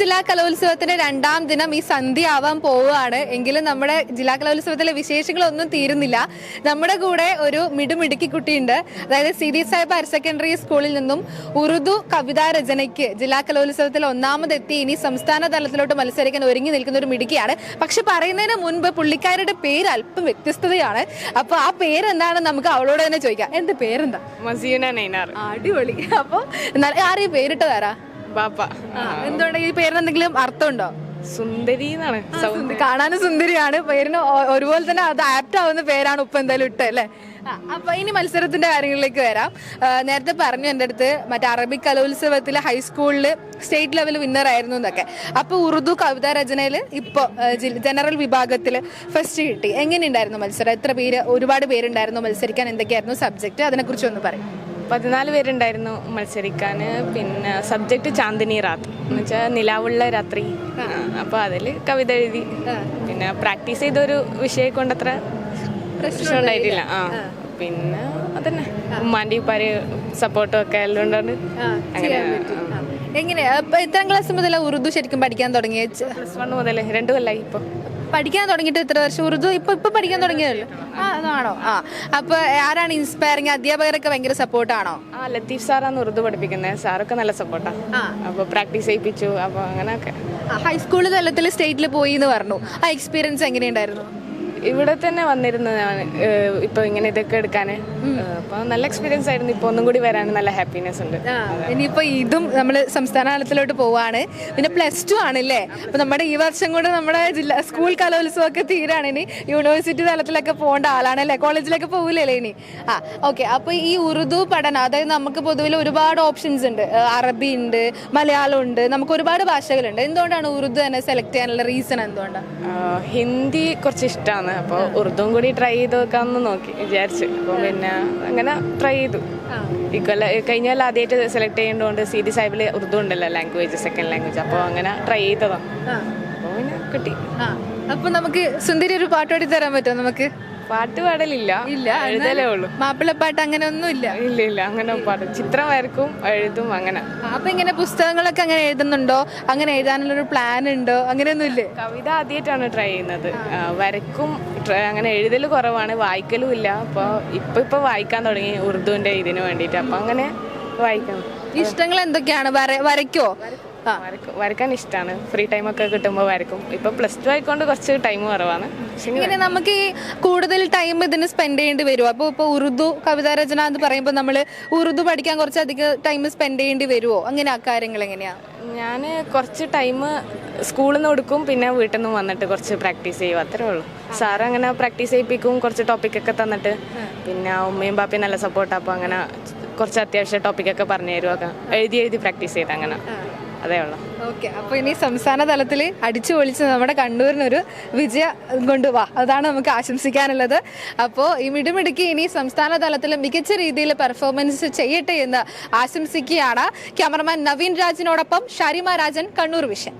ജില്ലാ കലോത്സവത്തിന്റെ രണ്ടാം ദിനം ഈ സന്ധ്യ ആവാൻ പോവുകയാണ്. എങ്കിലും നമ്മുടെ ജില്ലാ കലോത്സവത്തിലെ വിശേഷങ്ങളൊന്നും തീരുന്നില്ല. നമ്മുടെ കൂടെ ഒരു മിടുമിടുക്കി കുട്ടിയുണ്ട്. അതായത് C D Sahib higher secondary സ്കൂളിൽ നിന്നും ഉറുദു കവിതാ രചനയ്ക്ക് ജില്ലാ കലോത്സവത്തിൽ ഒന്നാമതെത്തി. ഇനി സംസ്ഥാന തലത്തിലോട്ട് മത്സരിക്കാൻ ഒരുങ്ങി നിൽക്കുന്ന ഒരു മിടുക്കിയാണ്. പക്ഷെ പറയുന്നതിന് മുൻപ് പുള്ളിക്കാരുടെ പേര് അല്പം വ്യത്യസ്തതയാണ്. അപ്പൊ ആ പേരെന്താണ്? നമുക്ക് അവളോട് തന്നെ ചോദിക്കാം. എന്ത് പേരെന്താ? മസീന നൈനാർ. അടിപൊളി. അപ്പൊ എന്നാൽ ആരെയും പേരിട്ടതാരാ? ബാപ്പ. എന്തുകൊണ്ട്? ഈ പേരിന് എന്തെങ്കിലും അർത്ഥമുണ്ടോ? സുന്ദരി എന്നാണ്. കാണാനും സുന്ദരിയാണ്. പേരിന് ഒരുപോലെ തന്നെ അത് ആപ്റ്റ് ആവുന്ന പേരാണ് ഉപ്പ എന്തായാലും ഇട്ട് അല്ലേ? അപ്പൊ ഇനി മത്സരത്തിന്റെ കാര്യങ്ങളിലേക്ക് വരാം. നേരത്തെ പറഞ്ഞു എന്റെ അടുത്ത് മറ്റേ അറബിക് കലോത്സവത്തിൽ ഹൈസ്കൂളിൽ സ്റ്റേറ്റ് ലെവൽ വിന്നർ ആയിരുന്നു എന്നൊക്കെ. അപ്പൊ ഉറുദു കവിതാ രചനയിൽ ഇപ്പോൾ ജനറൽ വിഭാഗത്തിൽ ഫസ്റ്റ് കിട്ടി. എങ്ങനെയുണ്ടായിരുന്നു മത്സരം? എത്ര പേര് ഒരുപാട് പേരുണ്ടായിരുന്നു മത്സരിക്കാൻ? എന്തൊക്കെയായിരുന്നു സബ്ജക്റ്റ് അതിനെക്കുറിച്ച് ഒന്ന് പറയും. പതിനാല് പേരുണ്ടായിരുന്നു മത്സരിക്കാൻ പിന്നെ സബ്ജക്റ്റ് ചാന്ദിനി റാത്ത്. എന്ന് വെച്ചാൽ നിലാവുള്ള രാത്രി. അപ്പോൾ അതിൽ കവിത എഴുതി. പിന്നെ പ്രാക്ടീസ് ചെയ്തൊരു വിഷയം കൊണ്ടത്ര പ്രശ്നം ഉണ്ടായിട്ടില്ല ആ. പിന്നെ അതന്നെ. ഉമ്മാന്റെ ഉപ്പാര് സപ്പോർട്ടും ഒക്കെ എല്ലാം ഉണ്ടാണ് അങ്ങനെ എങ്ങനെയാ ഇത്തരം ക്ലാസ് മുതൽ ഉറുദു ശരിക്കും പഠിക്കാൻ തുടങ്ങിയ? പ്ലസ് വൺ മുതൽ രണ്ടു കൊല്ലായി ഇപ്പോൾ പഠിക്കാൻ തുടങ്ങിയിട്ട് ഇത്ര വർഷം ഉറുദു ഇപ്പൊ ഇപ്പൊ പഠിക്കാൻ തുടങ്ങിയതല്ലോ? ആ അതാണോ? ആ. അപ്പൊ ആരാണ് ഇൻസ്പയറിങ് അധ്യാപകരൊക്കെ ഭയങ്കര സപ്പോർട്ടാണോ ആ ലത്തീഫ് സാറാണ് ഉറുദു പഠിപ്പിക്കുന്നത് സാറൊക്കെ നല്ല സപ്പോർട്ടാണ് അപ്പൊ അപ്പോൾ പ്രാക്ടീസ് ചെയ്യിപ്പിച്ചു. അപ്പോൾ അങ്ങനെയൊക്കെ. ഹൈസ്കൂൾ തലത്തിൽ സ്റ്റേറ്റിൽ പോയി എന്ന് പറഞ്ഞു. ആ എക്സ്പീരിയൻസ് എങ്ങനെയുണ്ടായിരുന്നു? ഇവിടെ തന്നെ വന്നിരുന്നത് ഞാൻ ഏഹ്, ഇപ്പൊ ഇങ്ങനെ ഇതൊക്കെ എടുക്കാൻ അപ്പോൾ നല്ല എക്സ്പീരിയൻസ് ആയിരുന്നു. ഇപ്പൊ ഒന്നും കൂടി വരാൻ നല്ല ഹാപ്പിനെസ് ഉണ്ട്. ഇനിയിപ്പോ ഇതും നമ്മൾ സംസ്ഥാന തലത്തിലോട്ട് പോവാണ്. പിന്നെ പ്ലസ് ടു ആണല്ലേ? അപ്പൊ നമ്മുടെ ഈ വർഷം കൂടെ നമ്മുടെ ജില്ലാ സ്കൂൾ കലോത്സവം ഒക്കെ തീരാണ് ഇനി. യൂണിവേഴ്സിറ്റി തലത്തിലൊക്കെ പോകേണ്ട ആളാണല്ലേ? കോളേജിലൊക്കെ പോകില്ലല്ലേ ഇനി? ആ ഓക്കെ അപ്പൊ ഈ ഉറുദു പഠനം അതായത് നമുക്ക് പൊതുവിൽ ഒരുപാട് ഓപ്ഷൻസ് ഉണ്ട്. അറബി ഉണ്ട് മലയാളം ഉണ്ട് നമുക്ക് ഒരുപാട് ഭാഷകളുണ്ട്. എന്തുകൊണ്ടാണ് ഉറുദു തന്നെ സെലക്ട് ചെയ്യാനുള്ള റീസൺ എന്തുകൊണ്ടാണ് ഹിന്ദി കുറച്ച് ഇഷ്ടമാണ് അപ്പോൾ ഉറുദും കൂടി ട്രൈ ചെയ്ത് നോക്കാമെന്ന് നോക്കി വിചാരിച്ചു. അപ്പോൾ പിന്നെ അങ്ങനെ ട്രൈ ചെയ്തു. ഈ കൊല്ല കഴിഞ്ഞ കൊല്ലം ആദ്യമായിട്ട് സെലക്ട് ചെയ്യേണ്ടതുകൊണ്ട് സി ഡി സാഹിബിൽ ഉറുദു ഉണ്ടല്ലോ ലാംഗ്വേജ് സെക്കൻഡ് ലാംഗ്വേജ് അപ്പോൾ അങ്ങനെ ട്രൈ ചെയ്തതാണ് അപ്പോൾ പിന്നെ കിട്ടി. ആ. അപ്പൊ നമുക്ക് സുന്ദരി ഒരു പാട്ട് പാടി തരാൻ പറ്റുമോ നമുക്ക്? പാട്ട് പാടലില്ല. ഇല്ല എഴുതലേ ഉള്ളൂ. മാപ്പിളപ്പാട്ട് അങ്ങനെ ഒന്നും ഇല്ല ഇല്ല ഇല്ല അങ്ങനെ പാടും. ചിത്രം വരക്കും എഴുതും അങ്ങനെ. അപ്പൊ ഇങ്ങനെ പുസ്തകങ്ങളൊക്കെ അങ്ങനെ എഴുതുന്നുണ്ടോ? അങ്ങനെ എഴുതാനുള്ള ഒരു പ്ലാൻ ഉണ്ടോ? അങ്ങനെയൊന്നും ഇല്ലേ കവിത ആദ്യമായിട്ടാണ് ട്രൈ ചെയ്യുന്നത്. വരക്കും അങ്ങനെ എഴുതൽ കുറവാണ് വായിക്കലും ഇല്ല. അപ്പോൾ ഇപ്പൊ ഇപ്പൊ വായിക്കാൻ തുടങ്ങി ഉറുദുവിന്റെ ഇതിന് വേണ്ടിട്ട് അപ്പൊ അങ്ങനെ വായിക്കാം ഇഷ്ടങ്ങൾ എന്തൊക്കെയാണ്? വര- വരയ്ക്കോ? വരക്കാൻ ഇഷ്ടമാണ് ഫ്രീ ടൈം ഒക്കെ കിട്ടുമ്പോൾ വരക്കും. ഇപ്പൊ പ്ലസ് ടു ആയിക്കൊണ്ട് കുറച്ച് ടൈം കുറവാണ്. ഇങ്ങനെ നമുക്ക് ഈ കൂടുതൽ ടൈം ഇതിന് സ്പെൻഡ് ചെയ്യേണ്ടി വരും. അപ്പോൾ ഇപ്പോൾ ഉറുദു കവിതാ രചന എന്ന് പറയുമ്പോൾ നമ്മൾ ഉറുദു പഠിക്കാൻ കുറച്ചധികം ടൈം സ്പെൻഡ് ചെയ്യേണ്ടി വരുമോ അങ്ങനെ ആ കാര്യങ്ങൾ എങ്ങനെയാ? ഞാൻ കുറച്ച് ടൈം സ്കൂളിൽ നിന്ന് കൊടുക്കും പിന്നെ വീട്ടിൽ നിന്ന് വന്നിട്ട് കുറച്ച് പ്രാക്ടീസ് ചെയ്യും. അത്രേ ഉള്ളൂ. സാർ അങ്ങനെ പ്രാക്ടീസ് ചെയ്യിപ്പിക്കും കുറച്ച് ടോപ്പിക്കൊക്കെ തന്നിട്ട്. പിന്നെ ഉമ്മയും ബാപ്പയും നല്ല സപ്പോർട്ട് അപ്പോൾ അങ്ങനെ കുറച്ച് അത്യാവശ്യം ടോപ്പിക്കൊക്കെ പറഞ്ഞു തരുമൊക്കെ എഴുതി എഴുതി പ്രാക്ടീസ് ചെയ്ത് അങ്ങനെ. അതേ ഉള്ളൂ. ഓക്കെ അപ്പോൾ ഇനി സംസ്ഥാന തലത്തിൽ അടിച്ചു പൊളിച്ച് നമ്മുടെ കണ്ണൂരിനൊരു വിജയം കൊണ്ടുപോവാ അതാണ് നമുക്ക് ആശംസിക്കാനുള്ളത്. അപ്പോൾ ഈ മിടുമിടുക്കി ഇനി സംസ്ഥാന തലത്തിൽ മികച്ച രീതിയിൽ പെർഫോമൻസ് ചെയ്യട്ടെ എന്ന് ആശംസിക്കുകയാണ് ക്യാമറമാൻ നവീൻ രാജിനോടൊപ്പം ഷാരിമ രാജൻ കണ്ണൂർ വിഷൻ.